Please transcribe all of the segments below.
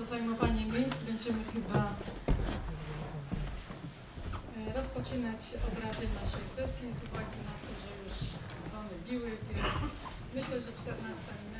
o zajmowanie miejsc. Będziemy chyba e, rozpoczynać obrady naszej sesji z uwagi na to, że już dzwony biły, więc myślę, że 14 minęła.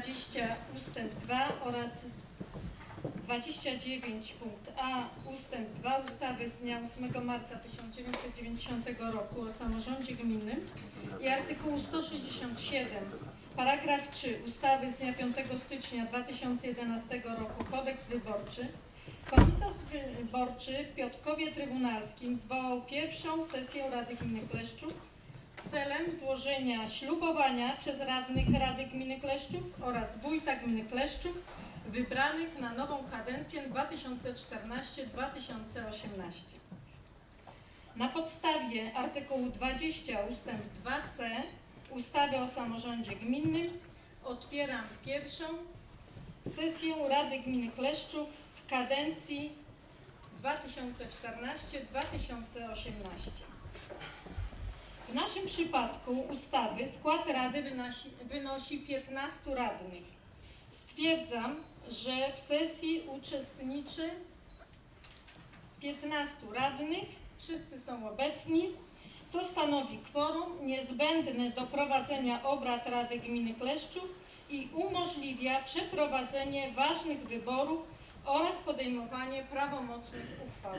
20 ustęp 2 oraz 29 punkt A ustęp 2 ustawy z dnia 8 marca 1990 roku o samorządzie gminnym i artykułu 167 paragraf 3 ustawy z dnia 5 stycznia 2011 roku Kodeks Wyborczy. Komisarz Wyborczy w Piotrkowie Trybunalskim zwołał pierwszą sesję Rady Gminy Kleszczów celem złożenia ślubowania przez radnych Rady Gminy Kleszczów oraz wójta gminy Kleszczów wybranych na nową kadencję 2014-2018. Na podstawie artykułu 20 ust. 2c ustawy o samorządzie gminnym otwieram pierwszą sesję Rady Gminy Kleszczów w kadencji 2014-2018. W naszym przypadku ustawy skład Rady wynosi, wynosi 15 radnych. Stwierdzam, że w sesji uczestniczy 15 radnych, wszyscy są obecni, co stanowi kworum niezbędne do prowadzenia obrad Rady Gminy Kleszczów i umożliwia przeprowadzenie ważnych wyborów oraz podejmowanie prawomocnych uchwał.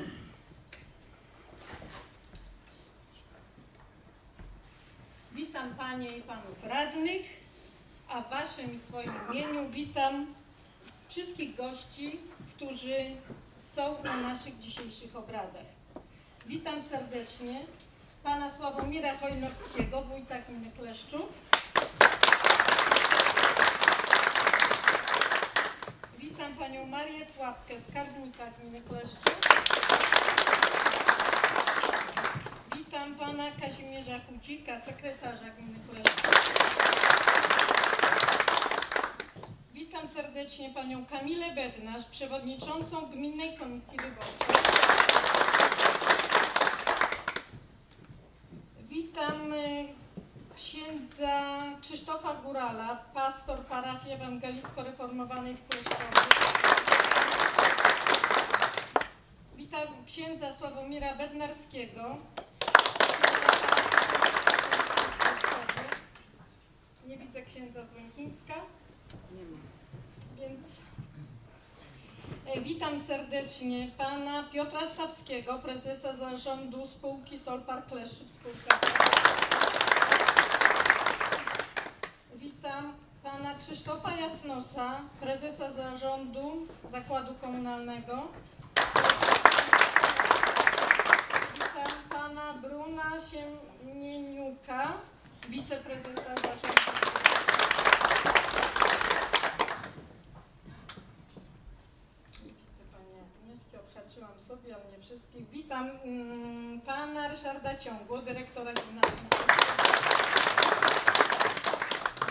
Witam Panie i Panów Radnych, a w Waszym i swoim imieniu witam wszystkich gości, którzy są na naszych dzisiejszych obradach. Witam serdecznie Pana Sławomira Chojnowskiego, wójta gminy Kleszczów. Witam Panią Marię Cłapkę, skarbnika gminy Kleszczów. Witam Pana Kazimierza Chudzika, sekretarza gminy Kleszczów. Witam serdecznie Panią Kamilę Bednarz, przewodniczącą Gminnej Komisji Wyborczej. Witam y, księdza Krzysztofa Górala, pastor parafii ewangelicko-reformowanej w Kleszczowie. Witam księdza Sławomira Bednarskiego. Nie księdza z Łękińska. Więc e, witam serdecznie pana Piotra Stawskiego, prezesa zarządu spółki Solpar Kleszczów Spółka. Witam pana Krzysztofa Jasnosa, prezesa zarządu zakładu komunalnego. Witam pana Bruna Siemieniuka, wiceprezesa zarządu. Nie widzę Pani Agnieszki, odhaczyłam sobie, ale nie wszystkich. Witam mm, Pana Ryszarda Ciągło, dyrektora gimnazjum.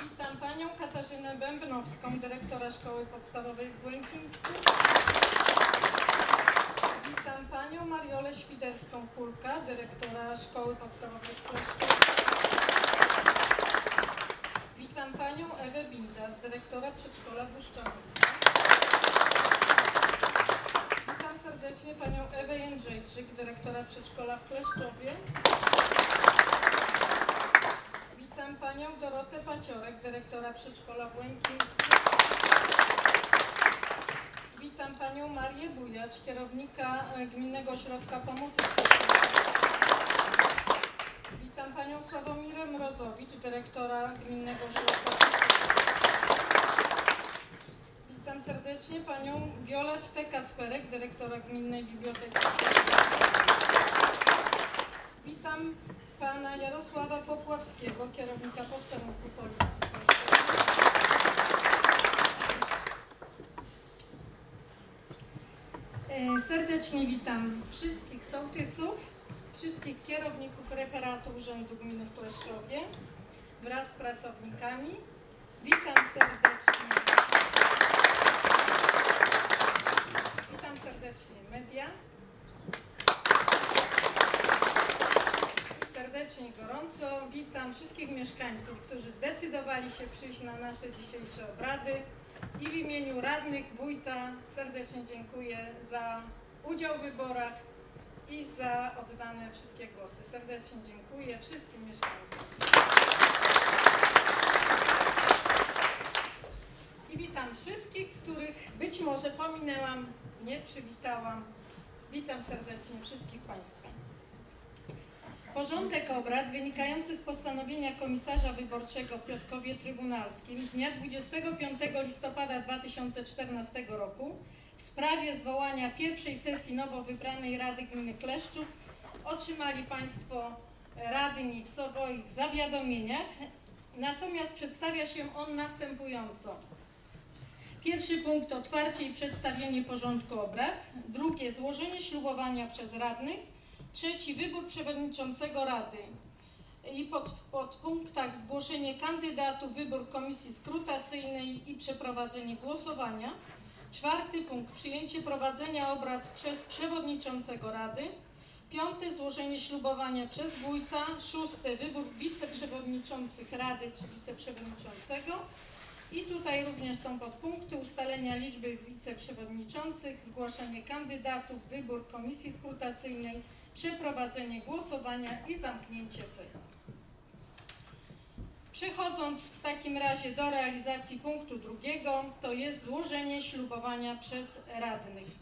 Witam Panią Katarzynę Bębnowską, dyrektora Szkoły Podstawowej w Błękińsku. Witam Panią Mariolę Świderską-Kulka, dyrektora Szkoły Podstawowej w. Witam Panią Ewę Bindas, dyrektora Przedszkola Błyszczonych. Witam serdecznie Panią Ewę Jędrzejczyk, dyrektora Przedszkola w Kleszczowie. Witam Panią Dorotę Paciorek, dyrektora Przedszkola w Łękińskim. Witam Panią Marię Bujacz, kierownika e, Gminnego Ośrodka Pomocy. Witam Panią Sławomirę Mrozowicz, dyrektora Gminnego Ośrodka Serdecznie Panią Violettę Kacperek, dyrektora Gminnej Biblioteki. Witam Pana Jarosława Popławskiego, kierownika posterunku Policji. E, Serdecznie witam wszystkich sołtysów, wszystkich kierowników referatu Urzędu Gminy w Kleszczowie wraz z pracownikami. Witam serdecznie. Witam serdecznie media. Serdecznie i gorąco witam wszystkich mieszkańców, którzy zdecydowali się przyjść na nasze dzisiejsze obrady. I w imieniu radnych, wójta serdecznie dziękuję za udział w wyborach i za oddane wszystkie głosy. Serdecznie dziękuję wszystkim mieszkańcom. I witam wszystkich, których być może pominęłam, nie przywitałam. Witam serdecznie wszystkich Państwa. Porządek obrad wynikający z postanowienia komisarza wyborczego w Piotrkowie Trybunalskim z dnia 25 listopada 2014 roku w sprawie zwołania pierwszej sesji nowo wybranej Rady Gminy Kleszczów otrzymali Państwo radni w swoich zawiadomieniach, natomiast przedstawia się on następująco. Pierwszy punkt otwarcie i przedstawienie porządku obrad. Drugie złożenie ślubowania przez radnych. Trzeci wybór przewodniczącego Rady. I pod, w podpunktach zgłoszenie kandydatów, wybór komisji skrutacyjnej i przeprowadzenie głosowania. Czwarty punkt przyjęcie prowadzenia obrad przez przewodniczącego Rady. Piąty złożenie ślubowania przez wójta. Szósty wybór wiceprzewodniczących Rady czy wiceprzewodniczącego. I tutaj również są podpunkty ustalenia liczby wiceprzewodniczących, zgłaszanie kandydatów, wybór komisji skrutacyjnej, przeprowadzenie głosowania i zamknięcie sesji. Przechodząc w takim razie do realizacji punktu drugiego, to jest złożenie ślubowania przez radnych.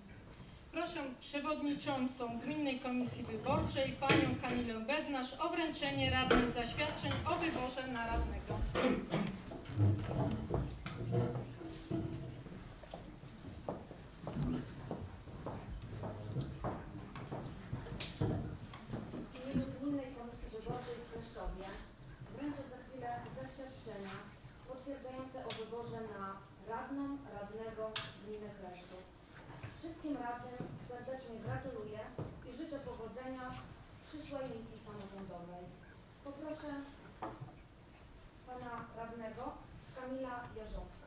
Proszę przewodniczącą Gminnej Komisji Wyborczej, panią Kamilę Bednarz o wręczenie radnych zaświadczeń o wyborze na radnego. Potwierdzające o wyborze na radną, radnego Gminy Kleszczów. Wszystkim radnym serdecznie gratuluję i życzę powodzenia w przyszłej misji samorządowej. Poproszę viajando.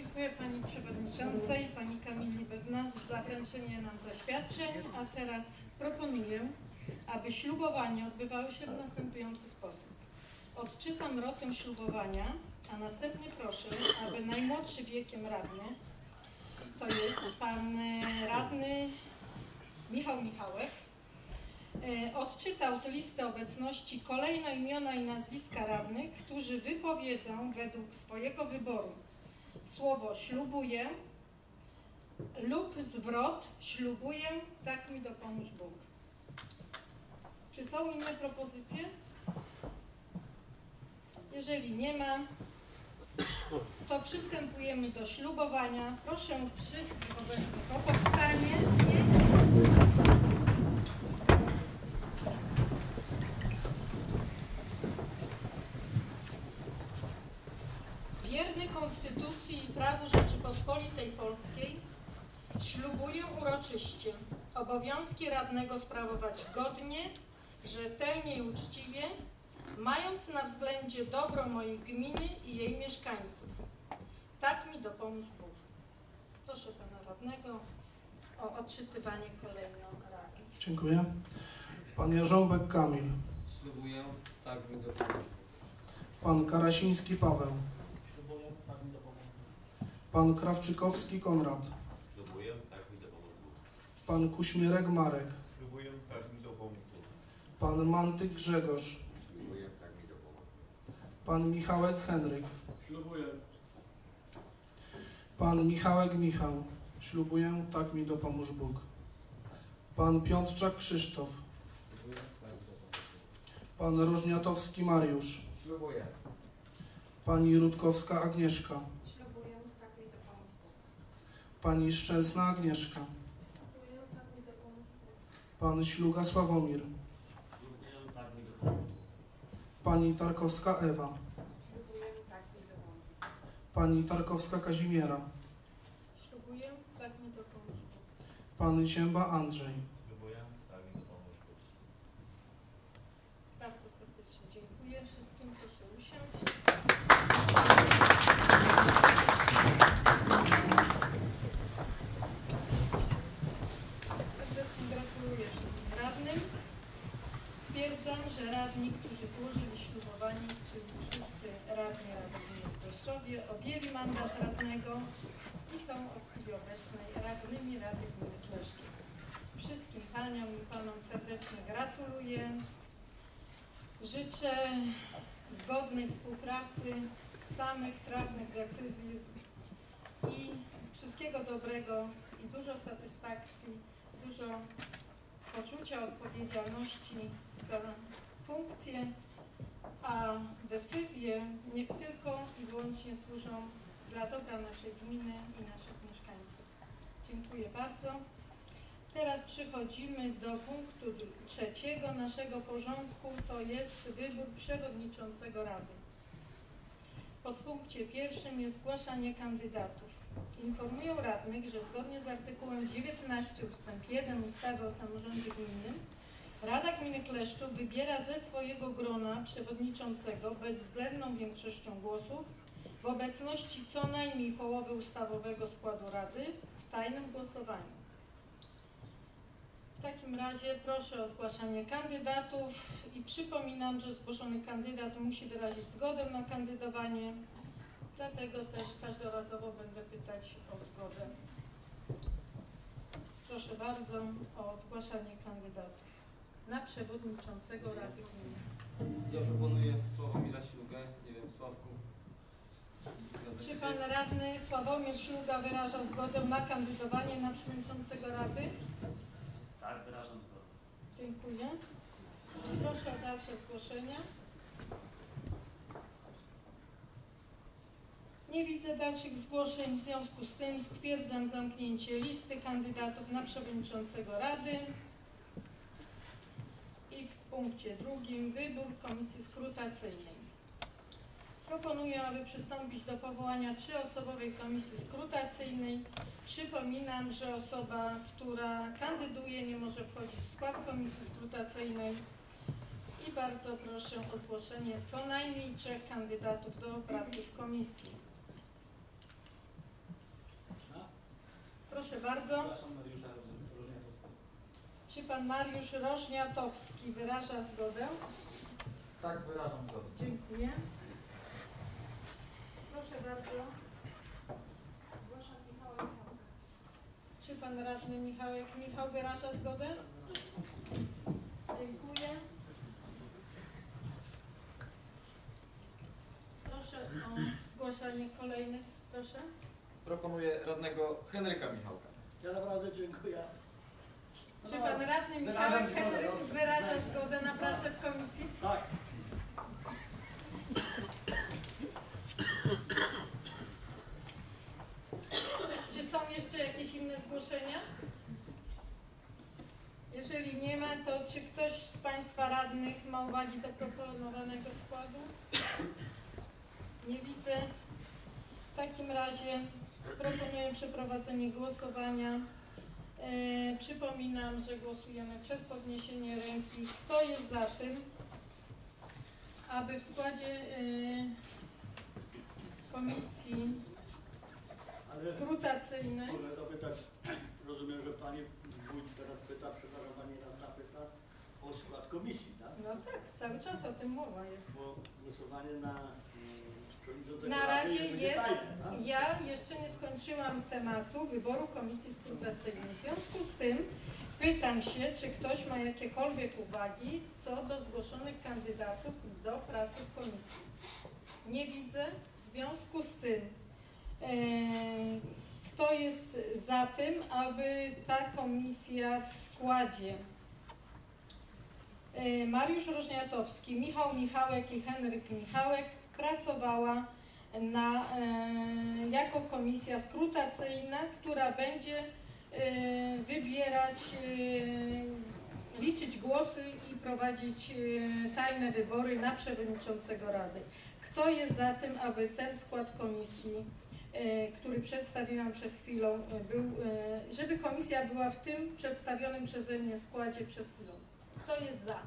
Dziękuję Pani Przewodniczącej, Pani Kamili Bednas za wręczenie nam zaświadczeń, a teraz proponuję, aby ślubowanie odbywało się w następujący sposób. Odczytam rotę ślubowania, a następnie proszę, aby najmłodszy wiekiem radny, to jest Pan e, Radny Michał Michałek, e, odczytał z listy obecności kolejno imiona i nazwiska radnych, którzy wypowiedzą według swojego wyboru słowo ślubuję lub zwrot ślubuję, tak mi dopomóż Bóg. Czy są inne propozycje? Jeżeli nie ma, to przystępujemy do ślubowania. Proszę wszystkich obecnych o powstanie. Prawu Rzeczypospolitej Polskiej ślubuję uroczyście obowiązki radnego sprawować godnie, rzetelnie i uczciwie, mając na względzie dobro mojej gminy i jej mieszkańców. Tak mi dopomóż Bóg. Proszę pana radnego o odczytywanie kolejno rady. Dziękuję. Pan Jarząbek Kamil. Ślubuję, tak mi dopomóż. Pan Karasiński Paweł. Ślubuję, tak mi dopomóż. Pan Krawczykowski Konrad. Ślubuję, tak mi dopomóż. Pan Kuśmierek Marek. Ślubuję, tak mi dopomóż. Pan Mantyk Grzegorz. Ślubuję, tak mi dopomóż Pan Michałek Henryk. Ślubuję. Pan Michałek Michał. Ślubuję, tak mi dopomóż Bóg. Pan Piątczak Krzysztof. Ślubuję, tak. Pan Rożniatowski Mariusz. Ślubuję. Pani Rutkowska Agnieszka. Ślubuję, tak mi dopomóż Bóg. Pani Szczęsna Agnieszka. Pan Śluga Sławomir. Pani Tarkowska Ewa. Pani Tarkowska Kazimiera. Tak. Pan Zięba Andrzej. Ślubuję, tak mi dopomóż Bóg. Bardzo serdecznie dziękuję wszystkim. Proszę usiąść. Serdecznie gratuluję wszystkim radnym. Stwierdzam, że radni, którzy złożyli ślubowanie, czyli wszyscy radni Rady Gminy w Peszczowie, objęli mandat radnego i obecnej radnymi Rady Kleszczów. Wszystkim paniom i panom serdecznie gratuluję. Życzę zgodnej współpracy, samych trafnych decyzji i wszystkiego dobrego i dużo satysfakcji, dużo poczucia odpowiedzialności za funkcję, a decyzje niech tylko i wyłącznie służą dla dobra naszej gminy i naszych mieszkańców. Dziękuję bardzo. Teraz przechodzimy do punktu trzeciego naszego porządku, to jest wybór przewodniczącego Rady. W podpunkcie pierwszym jest zgłaszanie kandydatów. Informuję radnych, że zgodnie z artykułem 19 ust. 1 ustawy o samorządzie gminnym Rada Gminy Kleszczów wybiera ze swojego grona przewodniczącego bezwzględną większością głosów w obecności co najmniej połowy ustawowego składu Rady w tajnym głosowaniu. W takim razie proszę o zgłaszanie kandydatów i przypominam, że zgłoszony kandydat musi wyrazić zgodę na kandydowanie, dlatego też każdorazowo będę pytać o zgodę. Proszę bardzo o zgłaszanie kandydatów na przewodniczącego Rady Gminy. Ja proponuję Sławomira Ślugę. Nie wiem, Sławku. Czy pan radny Sławomir Śluga wyraża zgodę na kandydowanie na przewodniczącego Rady? Tak, wyrażam zgodę. Dziękuję. Proszę o dalsze zgłoszenia. Nie widzę dalszych zgłoszeń, w związku z tym stwierdzam zamknięcie listy kandydatów na przewodniczącego Rady. I w punkcie drugim wybór komisji skrutacyjnej. Proponuję, aby przystąpić do powołania trzyosobowej komisji skrutacyjnej. Przypominam, że osoba, która kandyduje, nie może wchodzić w skład komisji skrutacyjnej. I bardzo proszę o zgłoszenie co najmniej trzech kandydatów do pracy w komisji. Proszę bardzo. Czy pan Mariusz Rożniatowski wyraża zgodę? Tak, wyrażam zgodę. Dziękuję. Proszę bardzo. Zgłaszam Michała. Czy pan radny Michałek Michał wyraża zgodę? Dziękuję. Proszę o zgłaszanie kolejnych. Proszę. Proponuję radnego Henryka Michałka. Ja naprawdę dziękuję. Czy pan radny Wyrażam Michałek zgodę, Henryk dobrze. wyraża zgodę na pracę w komisji? Tak, Czy są jeszcze jakieś inne zgłoszenia? Jeżeli nie ma, to czy ktoś z Państwa radnych ma uwagi do proponowanego składu? Nie widzę. W takim razie proponuję przeprowadzenie głosowania. E, przypominam, że głosujemy przez podniesienie ręki. Kto jest za tym, aby w składzie e, komisji skrutacyjnej mogę zapytać, rozumiem, że Pani wójt teraz pyta, przepraszam Pani raz zapyta o skład komisji, tak? No tak, cały czas o tym mowa jest. Bo głosowanie na mm, przewodniczącego Na razie będzie jest, tajne, tak? ja jeszcze nie skończyłam tematu wyboru komisji skrutacyjnej. W związku z tym pytam się, czy ktoś ma jakiekolwiek uwagi co do zgłoszonych kandydatów do pracy w komisji. Nie widzę. W związku z tym, e, kto jest za tym, aby ta komisja w składzie E, Mariusz Rożniatowski, Michał Michałek i Henryk Michałek pracowała na, e, jako komisja skrutacyjna, która będzie wybierać, liczyć głosy i prowadzić tajne wybory na przewodniczącego Rady. Kto jest za tym, aby ten skład komisji, e, który przedstawiłam przed chwilą, e, był, e, żeby komisja była w tym przedstawionym przeze mnie składzie przed chwilą? Kto jest za?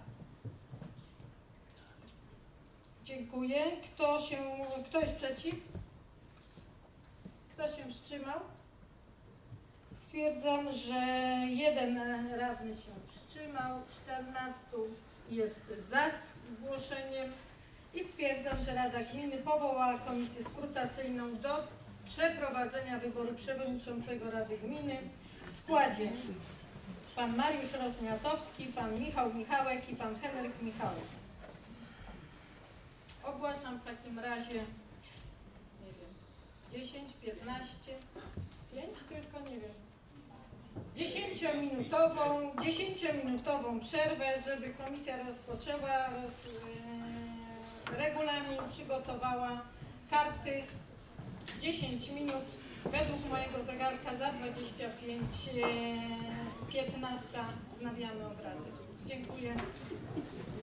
Dziękuję. Kto się, kto jest przeciw? Kto się wstrzymał? Stwierdzam, że jeden radny się wstrzymał, 14 jest za zgłoszeniem i stwierdzam, że Rada Gminy powołała komisję skrutacyjną do przeprowadzenia wyboru przewodniczącego Rady Gminy w składzie pan Mariusz Rozmiatowski, pan Michał Michałek i pan Henryk Michałek. Ogłaszam w takim razie, nie wiem, 10, 15, 5 tylko, nie wiem. 10-minutową, 10-minutową przerwę, żeby komisja rozpoczęła roz, regulamin, przygotowała karty. 10 minut według mojego zegarka za 25, e, 15 wznawiamy obrady. Dziękuję.